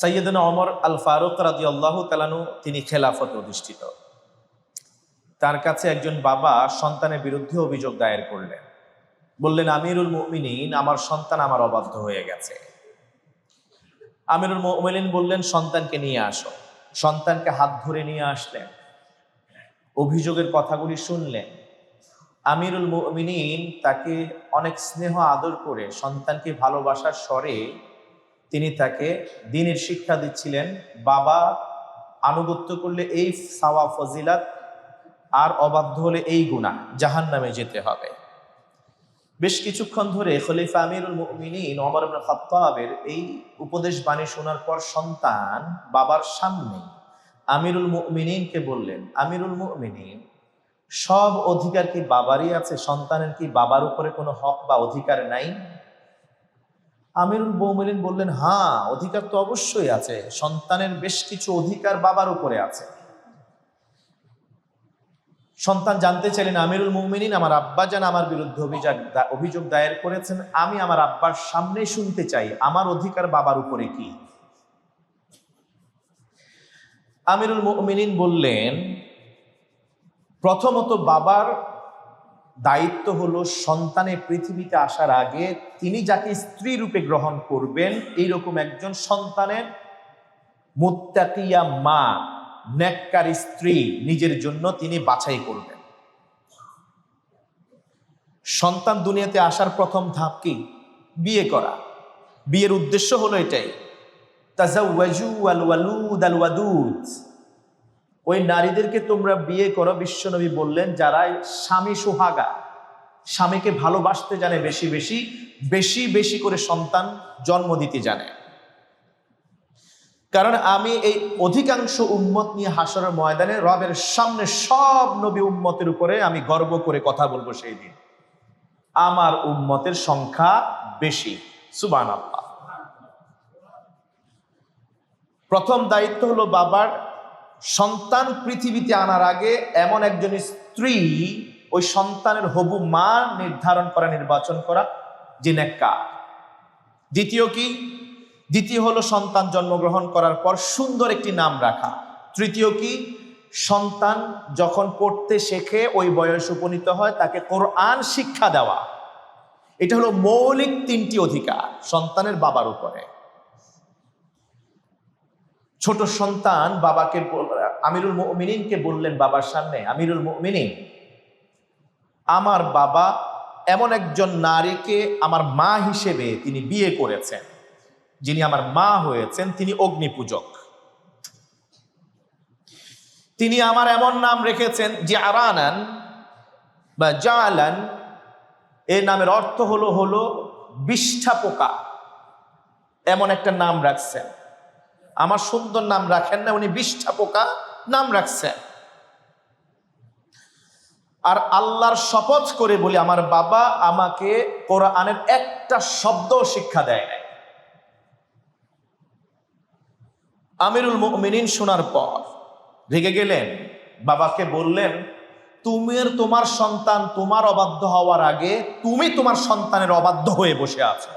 সৈয়দনা অমর আল ফারুক রাজি আল্লাহ তালানু তিনি খেলাফত অধিষ্ঠিত। তার কাছে একজন বাবা সন্তানের বিরুদ্ধে অভিযোগ দায়ের করলেন। বললেন, আমিরুল মুমিনিন, আমার সন্তান আমার অবাধ্য হয়ে গেছে। আমিরুল মুমিনিন বললেন, সন্তানকে নিয়ে আসো। সন্তানকে হাত ধরে নিয়ে আসলেন। অভিযোগের কথাগুলি শুনলেন। আমিরুল মুমিনিন তাকে অনেক স্নেহ, আদর করে সন্তানকে ভালোবাসার স্বরে তিনি তাকে দিনের শিক্ষা দিচ্ছিলেন, বাবা আনুগত্য করলে এই সাওয়া ফজিলাত আর অবাধ্য হলে এই গুণা জাহান নামে যেতে হবে। বেশ কিছুক্ষণ ধরে খলিফা আমিরুল মুমিনিন ওমর ইবনে খাত্তাবের এই উপদেশ বাণী শোনার পর সন্তান বাবার সামনে আমিরুল মুমিনিনকে বললেন, আমিরুল মুমিনিন, সব অধিকার কি বাবারই আছে? সন্তানের কি বাবার উপরে কোনো হক বা অধিকার নাই? আমিরুল বৌমিলিন বললেন হ্যাঁ অধিকার তো অবশ্যই আছে, সন্তানের বেশ কিছু অধিকার বাবার উপরে আছে। সন্তান জানতে চাইলেন, আমিরুল মুমিনিন আমার আব্বা যেন আমার বিরুদ্ধে অভিযোগ অভিযোগ দায়ের করেছেন, আমি আমার আব্বার সামনে শুনতে চাই, আমার অধিকার বাবার উপরে কি? আমিরুল মুমিনিন বললেন, প্রথমত বাবার দায়িত্ব হলো সন্তানের পৃথিবীতে আসার আগে তিনি যাকে স্ত্রী রূপে গ্রহণ করবেন, এইরকম একজন সন্তানের মুত্তাকিয়া মা, নেককার স্ত্রী নিজের জন্য তিনি বাছাই করবেন। সন্তান দুনিয়াতে আসার প্রথম ধাপ কি? বিয়ে করা। বিয়ের উদ্দেশ্য হলো এটাই। তাজাওয়াজু আল ওয়ালুদ আল ওয়াদুদ ওই নারীদেরকে তোমরা বিয়ে করো, বিশ্বনবী বললেন যারা স্বামী সোহাগা, স্বামীকে ভালোবাসতে জানে বেশি বেশি বেশি বেশি করে সন্তান জন্ম দিতে জানে। কারণ আমি এই অধিকাংশ উম্মত নিয়ে হাসরের ময়দানে, রবের সামনে সব নবী উম্মতের উপরে আমি গর্ব করে কথা বলব সেই দিন। আমার উম্মতের সংখ্যা বেশি। সুবান আল্লাহ প্রথম দায়িত্ব হলো বাবার সন্তান পৃথিবীতে আনার আগে এমন একজন স্ত্রী ওই সন্তানের হবু মা নির্ধারণ করা, নির্বাচন করা, যে নেকা দ্বিতীয় কি? দ্বিতীয় হলো সন্তান জন্মগ্রহণ করার পর সুন্দর একটি নাম রাখা। তৃতীয় কি? সন্তান যখন পড়তে শেখে, ওই বয়স উপনীত হয়, তাকে কোরআন শিক্ষা দেওয়া। এটা হলো মৌলিক তিনটি অধিকার সন্তানের বাবার উপরে। ছোট সন্তান বাবাকে আমিরুল মুমিনিনকে বললেন বাবার সামনে, আমিরুল মুমিনিন, আমার বাবা এমন একজন নারীকে আমার মা হিসেবে তিনি বিয়ে করেছেন। যিনি আমার মা হয়েছেন, তিনি অগ্নিপূজক। তিনি আমার এমন নাম রেখেছেন যে আরানান বা জালান, এর নামের অর্থ হলো হলো বিষ্ঠা পোকা এমন একটা নাম রাখছেন। আমার সুন্দর নাম রাখেন না, উনি বিষ্ঠা পোকা নাম রাখছেন। আর আল্লাহর শপথ করে বলি, আমার বাবা আমাকে কোরআনের একটা শব্দ শিক্ষা দেয় নাই। আমিরুল মিনিন শোনার পর রেগে গেলেন। বাবাকে বললেন, তুমি তোমার সন্তান তোমার অবাধ্য হওয়ার আগে তুমি তোমার সন্তানের অবাধ্য হয়ে বসে আছো।